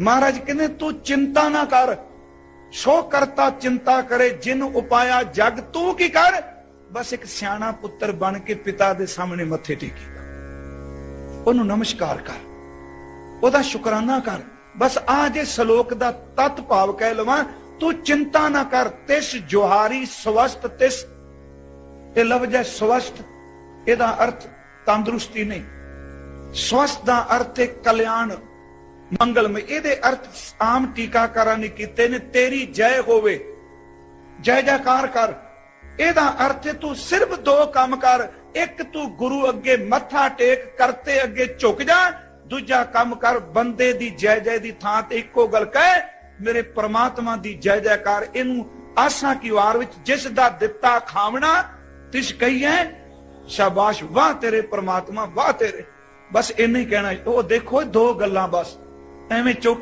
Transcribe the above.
ਮਹਾਰਾਜ ਕਹਿੰਦੇ, ਤੂੰ ਚਿੰਤਾ ਨਾ ਕਰ। ਸੋ ਕਰਤਾ ਚਿੰਤਾ ਕਰੇ, ਜਿਨ ਉਪਾਇਆ ਜਗ, ਤੂੰ ਕੀ ਕਰ? ਬਸ ਇੱਕ ਸਿਆਣਾ ਪੁੱਤਰ ਬਣ ਕੇ ਪਿਤਾ ਦੇ ਸਾਹਮਣੇ ਮੱਥੇ ਟੇਕੀ। ਉਹਨੂੰ ਨਮਸਕਾਰ ਕਰ। ਉਹਦਾ ਸ਼ੁਕਰਾਨਾ ਕਰ। ਬਸ ਆ ਜੇ ਸ਼ਲੋਕ ਦਾ ਤਤ ਭਾਵ ਕਹਿ ਲਵਾਂ, ਤੂੰ ਚਿੰਤਾ ਨਾ ਕਰ। ਤਿਸ ਜੋਹਾਰੀ ਸਵਸਤ ਤਿਸ। ਇਹ ਲਫ਼ਜ਼ ਹੈ ਸਵਸਤ ਇਹਦਾ ਅਰਥ ਤੰਦਰੁਸਤੀ ਨਹੀਂ। ਸਵਸਤ ਦਾ ਅਰਥ ਹੈ ਕਲਿਆਣ। ਮੰਗਲਮਈ ਇਹਦੇ ਅਰਥ ਆਮ ਟੀਕਾਕਾਰਾਂ ਨੇ ਕੀਤੇ ਨੇ, ਤੇਰੀ ਜੈ ਹੋਵੇ। ਜੈ ਜੈਕਾਰ ਕਰ। ਇਹਦਾ ਅਰਥ ਤੂੰ ਸਿਰਫ ਦੋ ਕੰਮ ਕਰ। ਇੱਕ ਤੂੰ ਗੁਰੂ ਅੱਗੇ ਮੱਥਾ ਟੇਕ, ਕਰਤੇ ਅੱਗੇ ਝੁਕ ਜਾ। ਦੂਜਾ ਕੰਮ ਕਰ, ਬੰਦੇ ਦੀ ਜੈ ਜੈ ਦੀ ਥਾਂ ਤੇ ਇੱਕੋ ਗੱਲ ਕਹਿ, ਮੇਰੇ ਪ੍ਰਮਾਤਮਾ ਦੀ ਜੈ ਜੈਕਾਰ। ਇਹਨੂੰ ਆਸਾਂ ਕੀ ਵਾਰ ਵਿੱਚ ਜਿਸ ਦਾ ਦਿੱਤਾ ਖਾਵਣਾ, ਤਿਸ ਕਹੀਏ ਸ਼ਾਬਾਸ਼, ਵਾਹ ਤੇਰੇ ਪ੍ਰਮਾਤਮਾ, ਵਾਹ ਤੇਰੇ। ਬਸ ਇੰਨਾ ਹੀ ਕਹਿਣਾ ਉਹ ਦੇਖੋ ਦੋ ਗੱਲਾਂ ਬਸ। ਐਵੇਂ ਚੁੱਕ